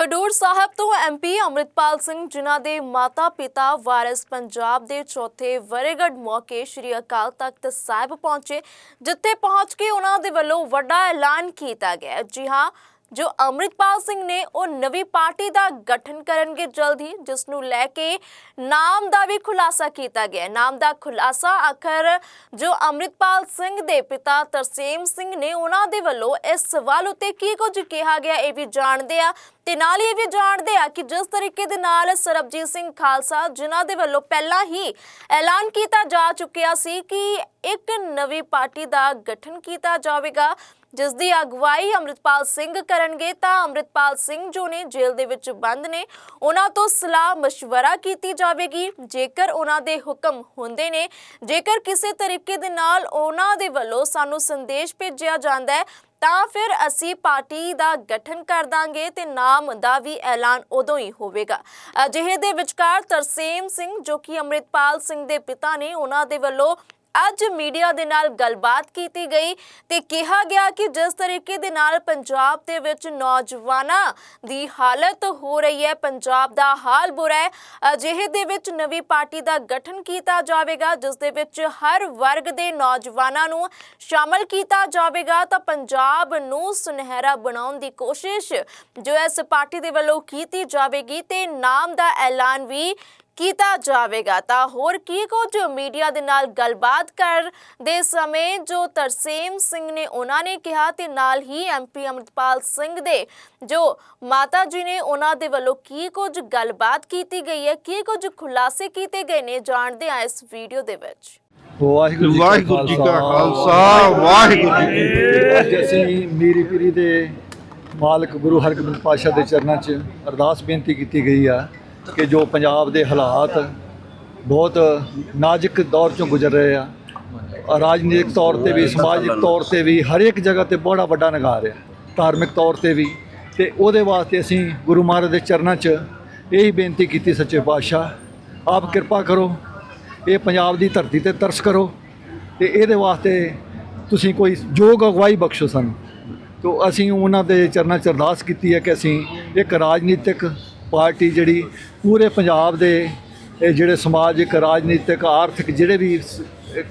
ਖਡੂਰ ਸਾਹਿਬ ਤੋਂ ਐਮਪੀ ਅੰਮ੍ਰਿਤਪਾਲ ਸਿੰਘ, ਜਿਨ੍ਹਾਂ ਦੇ ਮਾਤਾ-ਪਿਤਾ ਵਾਰਿਸ ਪੰਜਾਬ ਦੇ ਚੌਥੇ ਵਰੇਗੜ ਮੌਕੇ ਸ੍ਰੀ ਅਕਾਲ ਤਖਤ ਸਾਹਿਬ ਪਹੁੰਚੇ, ਜਿੱਥੇ ਪਹੁੰਚ ਕੇ ਉਹਨਾਂ ਦੇ ਵੱਲੋਂ ਵੱਡਾ ਐਲਾਨ ਕੀਤਾ ਗਿਆ। ਜੀ ਹਾਂ ਜੋ ਅੰਮ੍ਰਿਤਪਾਲ ਸਿੰਘ ਨੇ ਉਹ ਨਵੀਂ ਪਾਰਟੀ ਦਾ ਗਠਨ ਕਰਨਗੇ ਜਲਦ ਹੀ ਜਿਸ ਨੂੰ ਲੈ ਕੇ ਨਾਮ ਦਾ ਵੀ ਖੁਲਾਸਾ ਕੀਤਾ ਗਿਆ ਨਾਮ ਦਾ ਖੁਲਾਸਾ ਆਖਰ ਜੋ ਅੰਮ੍ਰਿਤਪਾਲ ਸਿੰਘ ਦੇ ਪਿਤਾ ਤਰਸੇਮ ਸਿੰਘ ਨੇ ਉਹਨਾਂ ਦੇ ਵੱਲੋਂ ਇਸ ਸਵਾਲ ਉੱਤੇ ਕੀ ਕੁਝ ਕਿਹਾ ਗਿਆ ਇਹ ਵੀ ਜਾਣਦੇ ਆ। ਤੇ ਨਾਲ ਹੀ ਇਹ ਵੀ ਜਾਣਦੇ ਆ ਕਿ ਜਿਸ ਤਰੀਕੇ ਦੇ ਨਾਲ ਸਰਬਜੀਤ ਸਿੰਘ ਖਾਲਸਾ, ਜਿਨ੍ਹਾਂ ਦੇ ਵੱਲੋਂ ਪਹਿਲਾਂ ਹੀ ਐਲਾਨ ਕੀਤਾ ਜਾ ਚੁੱਕਿਆ ਸੀ ਕਿ ਇੱਕ ਨਵੀਂ ਪਾਰਟੀ ਦਾ ਗਠਨ ਕੀਤਾ ਜਾਵੇਗਾ ਜਿਸ ਦੀ ਅਗਵਾਈ ਅਮਰਿਤਪਾਲ ਸਿੰਘ ਕਰਨਗੇ ਤਾਂ ਅਮਰਿਤਪਾਲ ਸਿੰਘ ਜੋ ਨੇ ਜੇਲ੍ਹ ਦੇ ਵਿੱਚ ਬੰਦ ਨੇ, ਉਹਨਾਂ ਤੋਂ ਸਲਾਹ مشਵਰਾ ਕੀਤੀ ਜਾਵੇਗੀ। ਜੇਕਰ ਉਹਨਾਂ ਦੇ ਹੁਕਮ ਹੁੰਦੇ ਨੇ, ਜੇਕਰ ਕਿਸੇ ਤਰੀਕੇ ਦੇ ਨਾਲ ਉਹਨਾਂ ਦੇ ਵੱਲੋਂ ਸਾਨੂੰ ਸੰਦੇਸ਼ ਭੇਜਿਆ ਜਾਂਦਾ ਹੈ, ਤਾਂ ਫਿਰ ਅਸੀਂ ਪਾਰਟੀ ਦਾ ਗਠਨ ਕਰ ਦਾਂਗੇ ਤੇ ਨਾਮ ਦਾ ਵੀ ਐਲਾਨ ਉਦੋਂ ਹੀ ਹੋਵੇਗਾ। ਅਜਿਹੇ ਦੇ ਵਿਚਕਾਰ ਤਰਸੇਮ ਸਿੰਘ ਜੋ ਕਿ ਅਮਰਿਤਪਾਲ ਸਿੰਘ ਦੇ ਪਿਤਾ ਨੇ, ਉਹਨਾਂ ਦੇ ਵੱਲੋਂ ਅੱਜ ਮੀਡੀਆ ਦੇ ਨਾਲ ਗੱਲਬਾਤ ਕੀਤੀ ਗਈ ਤੇ ਕਿਹਾ ਗਿਆ ਕਿ ਜਿਸ ਤਰੀਕੇ ਦੇ ਨਾਲ ਪੰਜਾਬ ਦੇ ਵਿੱਚ ਨੌਜਵਾਨਾਂ ਦੀ ਹਾਲਤ ਹੋ ਰਹੀ ਹੈ, ਪੰਜਾਬ ਦਾ ਹਾਲ ਬੁਰਾ ਹੈ, ਅਜਿਹੇ ਦੇ ਵਿੱਚ ਨਵੀਂ ਪਾਰਟੀ ਦਾ ਗਠਨ ਕੀਤਾ ਜਾਵੇਗਾ, ਜਿਸ ਦੇ ਵਿੱਚ ਹਰ ਵਰਗ ਦੇ ਨੌਜਵਾਨਾਂ ਨੂੰ ਸ਼ਾਮਲ ਕੀਤਾ ਜਾਵੇਗਾ, ਤਾਂ ਪੰਜਾਬ ਨੂੰ ਸੁਨਹਿਰਾ ਬਣਾਉਣ ਦੀ ਕੋਸ਼ਿਸ਼ ਜੋ ਇਸ ਪਾਰਟੀ ਦੇ ਵੱਲੋਂ ਕੀਤੀ ਜਾਵੇਗੀ ਤੇ ਨਾਮ ਦਾ ਐਲਾਨ ਵੀ ਕੀਤਾ ਜਾਵੇਗਾ ਤਾਂ ਹੋਰ ਕੀ ਕੁਝ ਮੀਡੀਆ ਦੇ ਨਾਲ ਗੱਲਬਾਤ ਕਰ ਦੇ ਸਮੇਂ ਜੋ ਤਰਸੇਮ ਸਿੰਘ ਨੇ ਉਹਨਾਂ ਨੇ ਕਿਹਾ ਤੇ ਨਾਲ ਹੀ ਐਮਪੀ ਅਮਰਪਾਲ ਸਿੰਘ ਦੇ ਜੋ ਮਾਤਾ ਜੀ ਨੇ ਉਹਨਾਂ ਦੇ ਵੱਲੋਂ ਕੀ ਕੁਝ ਗੱਲਬਾਤ ਕੀਤੀ ਗਈ ਹੈ ਕੀ ਕੁਝ ਖੁਲਾਸੇ ਕੀਤੇ ਗਏ ਨੇ ਜਾਣਦੇ ਆ ਇਸ ਵੀਡੀਓ ਦੇ ਵਿੱਚ ਵਾਹਿਗੁਰੂ ਵਾਹਿਗੁਰੂ ਜੀ ਕਾ ਖਾਲਸਾ ਵਾਹਿਗੁਰੂ ਜੀ ਕੀ ਫਤਿਹ। ਅਸੀਂ ਮੀਰੀ ਪੀਰੀ ਦੇ ਮਾਲਕ ਗੁਰੂ ਹਰਗੋਬਿੰਦ ਪਾਤਸ਼ਾਹ ਦੇ ਚਰਨਾਂ 'ਚ ਅਰਦਾਸ ਬੇਨਤੀ ਕੀਤੀ ਗਈ ਆ ਕਿ ਜੋ ਪੰਜਾਬ ਦੇ ਹਾਲਾਤ ਬਹੁਤ ਨਾਜ਼ੁਕ ਦੌਰ 'ਚੋਂ ਗੁਜ਼ਰ ਰਹੇ ਆ। ਰਾਜਨੀਤਿਕ ਤੌਰ ਤੇ ਵੀ, ਸਮਾਜਿਕ ਤੌਰ ਤੇ ਵੀ ਹਰ ਇੱਕ ਜਗ੍ਹਾ ਤੇ ਬੜਾ ਵੱਡਾ ਨਗਾਰ ਆ, ਧਾਰਮਿਕ ਤੌਰ ਤੇ ਵੀ। ਤੇ ਉਹਦੇ ਵਾਸਤੇ ਅਸੀਂ ਗੁਰੂ ਮਹਾਰਾਜ ਦੇ ਚਰਨਾਂ 'ਚ ਇਹੀ ਬੇਨਤੀ ਕੀਤੀ ਸੱਚੇ ਪਾਤਸ਼ਾਹ, ਆਪ ਕਿਰਪਾ ਕਰੋ, ਇਹ ਪੰਜਾਬ ਦੀ ਧਰਤੀ ਤੇ ਤਰਸ ਕਰੋ ਤੇ ਇਹਦੇ ਵਾਸਤੇ ਤੁਸੀਂ ਕੋਈ ਯੋਗ ਅਗਵਾਈ ਬਖਸ਼ੋ ਸਾਨੂੰ। ਤੋ ਅਸੀਂ ਉਹਨਾਂ ਦੇ ਚਰਨਾਂ 'ਚ ਅਰਦਾਸ ਕੀਤੀ ਹੈ ਕਿ ਅਸੀਂ ਇੱਕ ਰਾਜਨੀਤਿਕ ਪਾਰਟੀ ਜਿਹੜੀ ਪੂਰੇ ਪੰਜਾਬ ਦੇ ਜਿਹੜੇ ਸਮਾਜਿਕ, ਰਾਜਨੀਤਿਕ, ਆਰਥਿਕ ਜਿਹੜੇ ਵੀ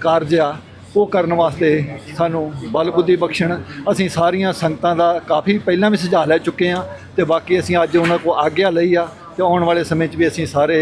ਕਾਰਜ ਆ, ਉਹ ਕਰਨ ਵਾਸਤੇ ਸਾਨੂੰ ਬਲ ਬੁੱਧੀ ਬਖਸ਼ਣ। ਅਸੀਂ ਸਾਰੀਆਂ ਸੰਗਤਾਂ ਦਾ ਕਾਫੀ ਪਹਿਲਾਂ ਵੀ ਸੁਝਾਅ ਲੈ ਚੁੱਕੇ ਹਾਂ ਤੇ ਬਾਕੀ ਅਸੀਂ ਅੱਜ ਉਹਨਾਂ ਕੋ ਆਗਿਆ ਲਈ ਆ ਤੇ ਆਉਣ ਵਾਲੇ ਸਮੇਂ 'ਚ ਵੀ ਅਸੀਂ ਸਾਰੇ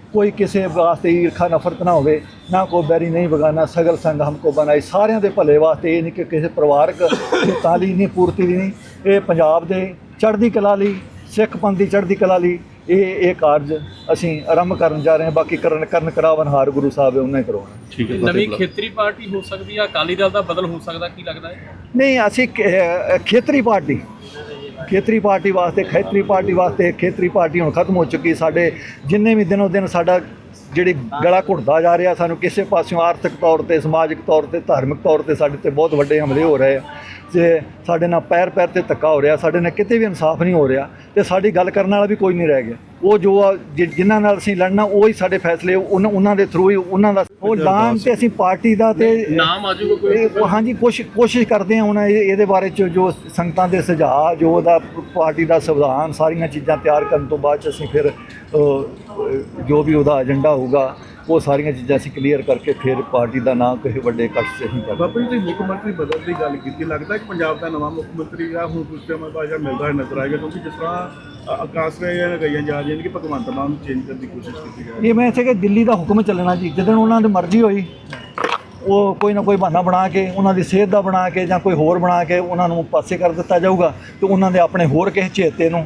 ਕੋਈ ਕਿਸੇ ਵਾਸਤੇ ਈਰਖਾ ਨਫ਼ਰਤ ਨਾ ਹੋਵੇ ਨਾ ਕੋ ਬੈਰੀ ਨਹੀਂ ਬਗਾਨਾ ਸਗਲ ਸੰਗ ਹਮਕੋ ਬਣਾਈ। ਸਾਰਿਆਂ ਦੇ ਭਲੇ ਵਾਸਤੇ ਇਹ ਨਹੀਂ ਕਿ ਕਿਸੇ ਪਰਿਵਾਰਕ ਤਾਲੀ ਨਹੀਂ ਪੂਰਤੀ ਨਹੀਂ। ਇਹ ਪੰਜਾਬ ਦੇ ਚੜ੍ਹਦੀ ਕਲਾ ਲਈ ਸਿੱਖ ਪੰਥ ਦੀ ਚੜ੍ਹਦੀ ਕਲਾ ਲਈ ਇਹ ਇਹ ਕਾਰਜ ਅਸੀਂ ਆਰੰਭ ਕਰਨ ਜਾ ਰਹੇ ਹਾਂ। ਬਾਕੀ ਕਰਨ ਕਰਨ ਕਰਾਵਨ ਹਾਰ ਗੁਰੂ ਸਾਹਿਬ ਹੈ ਉਹਨਾਂ ਹੀ ਕਰਾਉਣਾ ਨਵੀਂ ਖੇਤਰੀ ਪਾਰਟੀ ਹੋ ਸਕਦੀ ਹੈ ਅਕਾਲੀ ਦਲ ਦਾ ਬਦਲ ਹੋ ਸਕਦਾ ਕੀ ਲੱਗਦਾ ਹੈ? ਨਹੀਂ ਅਸੀਂ ਖੇਤਰੀ ਪਾਰਟੀ। ਖੇਤਰੀ ਪਾਰਟੀ ਵਾਸਤੇ, ਖੇਤਰੀ ਪਾਰਟੀ ਵਾਸਤੇ ਖੇਤਰੀ ਪਾਰਟੀ ਹੁਣ ਖਤਮ ਹੋ ਚੁੱਕੀ ਸਾਡੇ, ਜਿੰਨੇ ਵੀ ਦਿਨੋ ਦਿਨ ਸਾਡਾ ਜਿਹੜੀ ਗਲਾ ਘੁੱਟਦਾ ਜਾ ਰਿਹਾ, ਸਾਨੂੰ ਕਿਸੇ ਪਾਸਿਓਂ ਆਰਥਿਕ ਤੌਰ ਤੇ, ਸਮਾਜਿਕ ਤੌਰ ਤੇ, ਧਾਰਮਿਕ ਤੌਰ ਤੇ ਸਾਡੇ ਤੇ ਬਹੁਤ ਵੱਡੇ ਹਮਲੇ ਹੋ ਰਹੇ ਆ। ਤੇ ਸਾਡੇ ਨਾਲ ਪੈਰ ਪੈਰ ਤੇ ਧੱਕਾ ਹੋ ਰਿਹਾ ਸਾਡੇ ਨਾਲ ਕਿਤੇ ਵੀ ਇਨਸਾਫ ਨਹੀਂ ਹੋ ਰਿਹਾ ਤੇ ਸਾਡੀ ਗੱਲ ਕਰਨ ਵਾਲਾ ਵੀ ਕੋਈ ਨਹੀਂ ਰਹਿ ਗਿਆ। ਉਹ ਜੋ ਆ, ਜਿ- ਜਿਨ੍ਹਾਂ ਨਾਲ ਅਸੀਂ ਲੜਨਾ ਉਹ ਹੀ ਸਾਡੇ ਫੈਸਲੇ ਉਹਨਾਂ ਉਹਨਾਂ ਦੇ ਥਰੂ ਹੀ ਉਹਨਾਂ ਦਾ ਉਹ ਐਲਾਨ ਤੇ ਅਸੀਂ ਪਾਰਟੀ ਦਾ ਤੇ ਨਾਮ ਆ ਜਾਊਗਾ ਕੋਈ? ਹਾਂਜੀ ਕੋਸ਼ਿਸ਼ ਕੋਸ਼ਿਸ਼ ਕਰਦੇ ਹਾਂ ਹੁਣ ਇਹ- ਇਹਦੇ ਬਾਰੇ ਚ ਜੋ ਸੰਗਤਾਂ ਦੇ ਸੁਝਾਅ ਜੋ ਉਹਦਾ ਪਾਰਟੀ ਦਾ ਸੰਵਿਧਾਨ ਸਾਰੀਆਂ ਚੀਜ਼ਾਂ ਤਿਆਰ ਕਰਨ ਤੋਂ ਬਾਅਦ ਚ ਅਸੀਂ ਫਿਰ ਜੋ ਵੀ ਉਹਦਾ ਏਜੰਡਾ ਹੋਊਗਾ ਉਹ ਸਾਰੀਆਂ ਚੀਜ਼ਾਂ ਅਸੀਂ ਕਲੀਅਰ ਕਰਕੇ ਫਿਰ ਪਾਰਟੀ ਦਾ ਨਾਂ ਕਿਸੇ ਵੱਡੇ ਇਕੱਠ 'ਚ ਅਸੀਂ ਕਰਾਂਗੇ ਬਾਬਾ ਜੀ ਤੁਸੀਂ ਮੁੱਖ ਮੰਤਰੀ ਬਦਲ ਦੀ ਗੱਲ ਕੀਤੀ ਲੱਗਦਾ ਕਿ ਪੰਜਾਬ ਦਾ ਨਵਾਂ ਮੁੱਖ ਮੰਤਰੀ ਆ ਹੁਣ ਬਾਅਦ ਜਿਹੜਾ ਮਿਲਦਾ ਹੋਇਆ ਨਜ਼ਰ ਆਏਗਾ ਕਿਉਂਕਿ ਜਿਸ ਤਰ੍ਹਾਂ ਅ, ਆਕਾਸ਼ ਰਾਏ ਗਈਆਂ ਜਾ ਰਹੀਆਂ ਨੇ ਕਿ ਭਗਵੰਤ ਮਾਨ ਨੂੰ ਚੇਂਜ ਕਰਨ ਦੀ ਕੋਸ਼ਿਸ਼ ਕੀਤੀ ਜਾ ਰਹੀ ਹੈ ਇਹ ਮੈਂ ਇੱਥੇ ਕਿ ਦਿੱਲੀ ਦਾ ਹੁਕਮ ਚੱਲਣਾ ਜੀ ਜਦੋਂ ਉਹਨਾਂ ਦੀ ਮਰਜ਼ੀ ਹੋਈ ਉਹ ਕੋਈ ਨਾ ਕੋਈ ਬਹਾਨਾ ਬਣਾ ਕੇ ਉਹਨਾਂ ਦੀ ਸਿਹਤ ਦਾ ਬਣਾ ਕੇ ਜਾਂ ਕੋਈ ਹੋਰ ਬਣਾ ਕੇ ਉਹਨਾਂ ਨੂੰ ਪਾਸੇ ਕਰ ਦਿੱਤਾ ਜਾਊਗਾ ਤੇ ਉਹਨਾਂ ਦੇ ਆਪਣੇ ਹੋਰ ਕਿਸੇ ਚੇਤੇ ਨੂੰ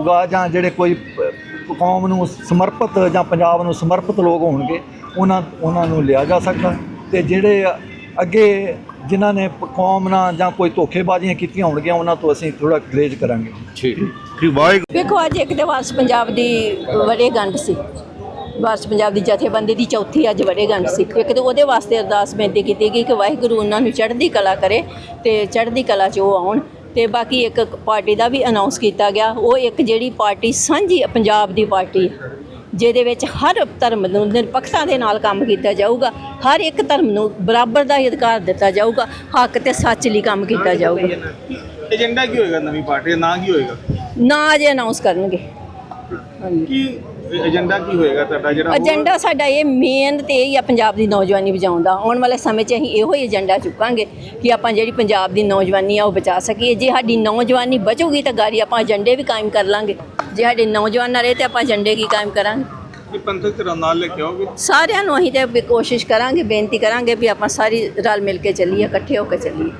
ਹੋਊਗਾ ਜਾਂ ਜਿਹੜੇ ਕੋਈ ਕੌਮ ਨੂੰ ਸਮਰਪਿਤ ਜਾਂ ਪੰਜਾਬ ਨੂੰ ਸਮਰਪਿਤ ਲੋਕ ਹੋਣਗੇ ਉਹਨਾਂ ਉਹਨਾਂ ਨੂੰ ਲਿਆ ਜਾ ਸਕਦਾ। ਤੇ ਜਿਹੜੇ ਅੱਗੇ ਜਿਨ੍ਹਾਂ ਨੇ ਕੌਮ ਨਾਲ ਜਾਂ ਕੋਈ ਧੋਖੇਬਾਜ਼ੀਆਂ ਕੀਤੀਆਂ ਹੋਣਗੀਆਂ ਉਹਨਾਂ ਤੋਂ ਅਸੀਂ ਥੋੜਾ ਗਰੇਜ ਕਰਾਂਗੇ। ਵੇਖੋ ਅੱਜ ਇੱਕ ਤੇ ਵਾਰਸ ਪੰਜਾਬ ਦੀ ਵਰੇਗੰਢ ਸੀ। ਵਾਰਸ ਪੰਜਾਬ ਦੀ ਜਥੇਬੰਦੀ ਦੀ ਚੌਥੀ ਅੱਜ ਵਰੇਗੰਢ ਸੀ। ਇੱਕ ਤੇ ਉਹਦੇ ਵਾਸਤੇ ਅਰਦਾਸ ਬੇਨਤੀ ਕੀਤੀ ਗਈ ਕਿ ਵਾਹਿਗੁਰੂ ਉਹਨਾਂ ਨੂੰ ਚੜ੍ਹਦੀ ਕਲਾ ਕਰੇ ਤੇ ਚੜ੍ਹਦੀ ਕਲਾ 'ਚ ਉਹ ਆਉਣ। ਤੇ ਬਾਕੀ ਇੱਕ ਪਾਰਟੀ ਦਾ ਵੀ ਅਨਾਉਂਸ ਕੀਤਾ ਗਿਆ। ਉਹ ਇੱਕ ਜਿਹੜੀ ਪਾਰਟੀ ਸਾਂਝੀ ਪੰਜਾਬ ਦੀ ਪਾਰਟੀ ਜਿਹਦੇ ਵਿੱਚ ਹਰ ਧਰਮ ਨੂੰ ਨਿਰਪੱਖਤਾ ਦੇ ਨਾਲ ਕੰਮ ਕੀਤਾ ਜਾਊਗਾ। ਹਰ ਇੱਕ ਧਰਮ ਨੂੰ ਬਰਾਬਰ ਦਾ ਅਧਿਕਾਰ ਦਿੱਤਾ ਜਾਊਗਾ। ਹੱਕ ਤੇ ਸੱਚ ਲਈ ਕੰਮ ਕੀਤਾ ਜਾਊਗਾ। ਏਜੰਡਾ ਕੀ ਹੋਏਗਾ ਨਵੀਂ ਪਾਰਟੀ ਦਾ? ਨਾਂ ਕੀ ਹੋਏਗਾ? ਨਾ ਜੇ ਅਨਾਉਂਸ ਕਰਨਗੇ। ਹਾਂਜੀ ਕੀ ਏਜੰਡਾ ਕੀ ਹੋਏਗਾ ਤੁਹਾਡਾ? ਜਿਹੜਾ ਏਜੰਡਾ ਸਾਡਾ ਇਹ ਮੇਨ ਤੇ ਇਹ ਹੀ ਆ ਪੰਜਾਬ ਦੀ ਨੌਜਵਾਨੀ ਬਚਾਉਣ ਦਾ। ਆਉਣ ਵਾਲੇ ਸਮੇਂ 'ਚ ਅਸੀਂ ਇਹੋ ਹੀ ਏਜੰਡਾ ਚੁੱਕਾਂਗੇ ਕਿ ਆਪਾਂ ਜਿਹੜੀ ਪੰਜਾਬ ਦੀ ਨੌਜਵਾਨੀ ਆ ਉਹ ਬਚਾ ਸਕੀਏ। ਜੇ ਸਾਡੀ ਨੌਜਵਾਨੀ ਬਚੂਗੀ ਤਾਂ ਗਾਰੀ ਆਪਾਂ ਏਜੰਡੇ ਵੀ ਕਾਇਮ ਕਰ ਲਾਂਗੇ। ਜੇ ਸਾਡੇ ਨੌਜਵਾਨ ਨਾ ਰਹੇ ਤੇ ਆਪਾਂ ਏਜੰਡੇ ਕੀ ਕਾਇਮ ਕਰਾਂਗੇ? ਕੀ ਪੰਥਕ ਧਿਰਾਂ ਨਾਲ ਲੈ ਕੇ ਆਓਗੇ? ਸਾਰਿਆਂ ਨੂੰ ਅਸੀਂ ਤੇ ਕੋਸ਼ਿਸ਼ ਕਰਾਂਗੇ ਬੇਨਤੀ ਕਰਾਂਗੇ ਵੀ ਆਪਾਂ ਸਾਰੀ ਰਲ ਮਿਲ ਕੇ ਚੱਲੀਏ ਇਕੱਠੇ ਹੋ ਕੇ ਚੱਲੀਏ।